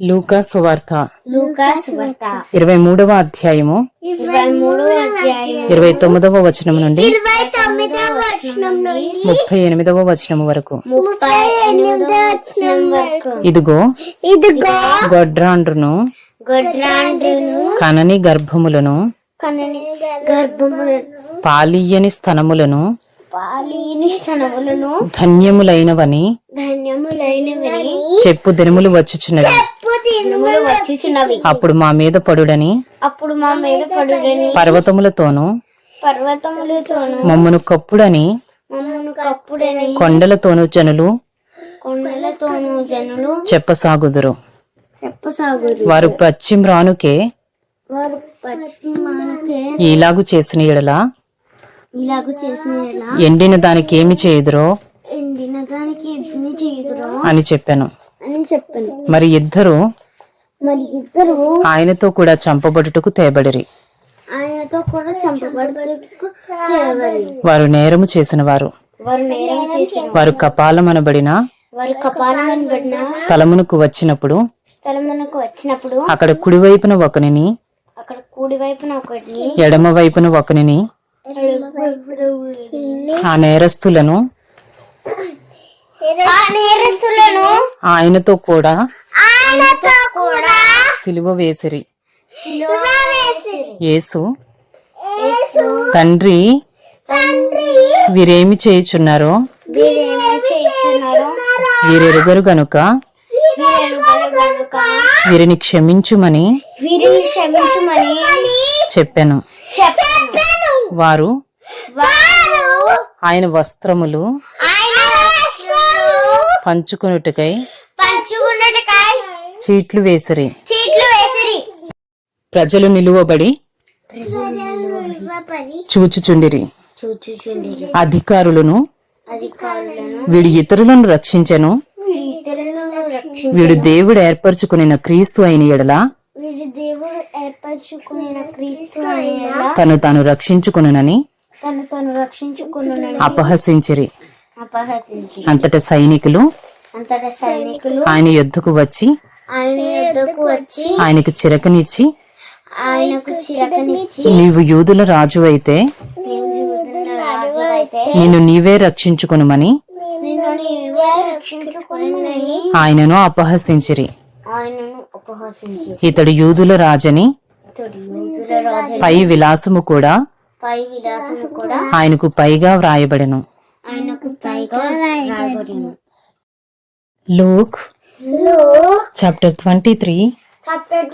లూకా సువార్త ఇరవై మూడవ అధ్యాయము. ఇరవై తొమ్మిదవ వచనం నుండి ముప్పై ఎనిమిదవ వచనం వరకు. ఇదిగో ఇదిగో గొడ్రాండ్రును కనని గర్భములను పాలీయని స్థనములను ధన్యములైనవని. ధన్యములైనవని. చెప్పు దినములు వచ్చుచున్నవి. దినములు వచ్చిచున్నవి. అప్పుడు మా మీద పడుడని. అప్పుడు మా మీద పడుడని. పర్వతములతోనూ. పర్వతములతోను. మమ్మను కప్పుడని. మమ్మను కప్పుడని. కొండలతోనూ జనులు. కొండలతోను జనులు. చెప్పసాగుదురు. చెప్పసాగురు వారు పశ్చిమ్రానుకే. వారు పశ్చిమానకే ఇలాగు చేసిన ఎడల ఇలాగ చేసిన ఎలా ఎండిన దానికి ఏమి చేయుదురో ఎండిన దానికి ఎన్ని చేయుదురో అని చెప్పాను. అని చెప్పాను. మరి ఇద్దరు మరి ఇద్దరు ఆయనతో కూడా చంపబడుటకు తేబడిరి. ఆయనతో కూడా చంపబడుటకు వారు నేరము చేసిన వారు. వారు నేరం చేసిన వారు. కపాలమనబడిన వారు కపాలం పడిన స్థలమునకు వచ్చినప్పుడు స్థలమునకు వచ్చినప్పుడు అక్కడ కుడివైపున ఒకనిని అక్కడ కూడి వైపున ఒకటిని ఎడమ వైపున ఒకనిని ఆ నేరస్తులను నేరస్తులను ఆయనతో కూడా ఆయనతో కూడా సిలువ వేసిరి. యేసు తండ్రి వీరేమి చేయుచున్నారో వీరెరుగరు గనుక వీరెరుగరు గనుక వీరిని క్షమించుమని వీరిని క్షమించుమని చెప్పాను. చెప్పాను. వారు ఆయన వస్త్రములు పంచుకున్నట్టుకై చీట్లు వేసిరి. ప్రజలు నిలువబడి చూచుచుండిరి. అధికారులను వీడు ఇతరులను రక్షించెను. వీడి దేవుడు ఏర్పరచుకునిన క్రీస్తు అయిన ఎడల వీడి దేవుడు ఏర్పరచుకున్న క్రీస్తు అయిన తను తాను రక్షించుకునని తను తను రక్షించుకున్న అపహసించిరి. అపహసించి అంతట సైనికులు అంతటా సైనికులు ఆయన యుద్ధకు వచ్చి ఆయన యుద్ధకు వచ్చి ఆయనకు చిరకనిచ్చి ఆయనకు చిరకనిచ్చి నీవు యూదుల రాజు అయితే నిన్ను నీవే రక్షించుకునుమని నిన్ను నీవే రక్షించుకుని ఆయనను అపహసించిరి. ఆయనను ఉపహసించి. ఇతడు యూదుల రాజని పై విలాసము కూడా పై విలాసము కూడా ఆయనకు పైగా వ్రాయబడెను. ఆయనకు పైగా రాయబడిను Luke chapter twenty three chapter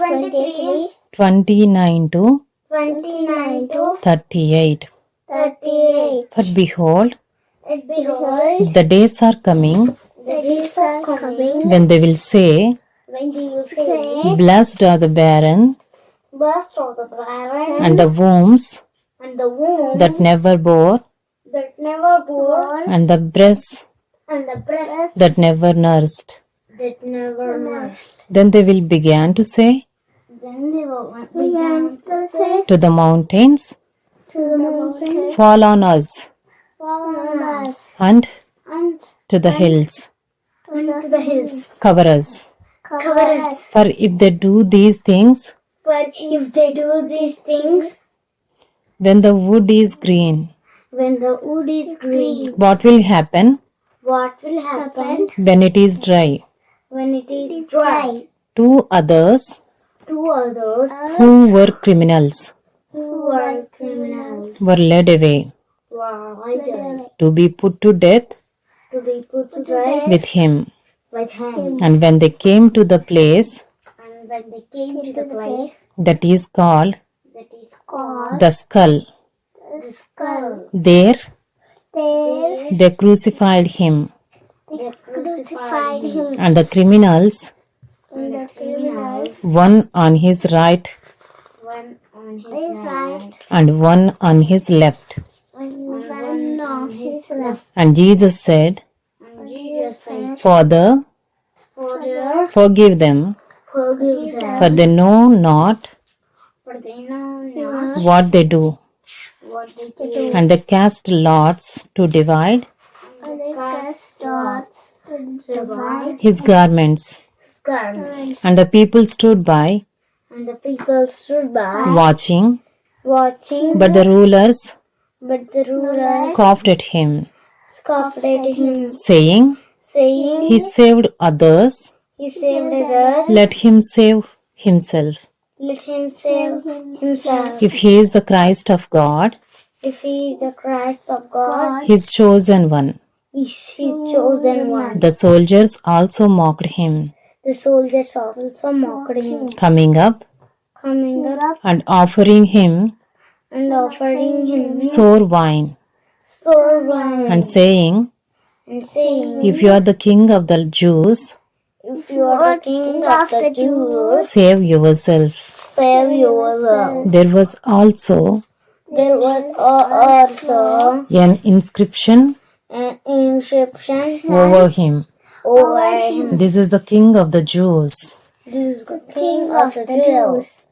twenty nine to twenty nine to thirty eight. Thirty eight. But behold, It behold, the days are coming the days are coming when they will say, when you say, Blessed are the barren Blessed are the barren and the wombs and the womb that never bore, that never bore, and the breasts and the breast that never nursed. that never nursed. Then they will begin to say Then they will begin to say to the mountains, to the mountain, Fall on us, Fall on us, and and to the hills, unto the hills, cover us. Cover us. For if they do these things, But if they do these things, when the wood is green, when the wood is green, what will happen what will happen when it is dry? when it is dry? Two others Two others who were criminals who were criminals were led away were hidden to be put to death to be put to death with him. With him. And when they came to the place And when they came to the place that is called that is called the skull, the skull, there there they crucified him, they crucified him, and the criminals, and the criminals, one on his right one on his right, and one on his left. and one on his left. And Jesus said, And Jesus said, Father, Father, forgive them, forgive them, for they know not for they know not what they do. what they do. And they cast lots to divide And they cast lots to divide his garments. his garments. And the people stood by, And the people stood by, watching, watching, but the rulers but the rulers scoffed at him, scoffed at him, saying, saying, He saved others, He saved us, let him save himself. let him save himself. If he is the Christ of God, If he is the Christ of God, his chosen one. he's his chosen one. The soldiers also mocked him, The soldiers also mocked him, coming up coming up and offering him and offering him sour wine, sour wine and saying, and saying, If you are the king of the Jews, If you are the king of the Jews, save yourself. save yourself. There was also There was also an inscription an inscription over him over him. This is the king of the Jews. This is the king of the Jews.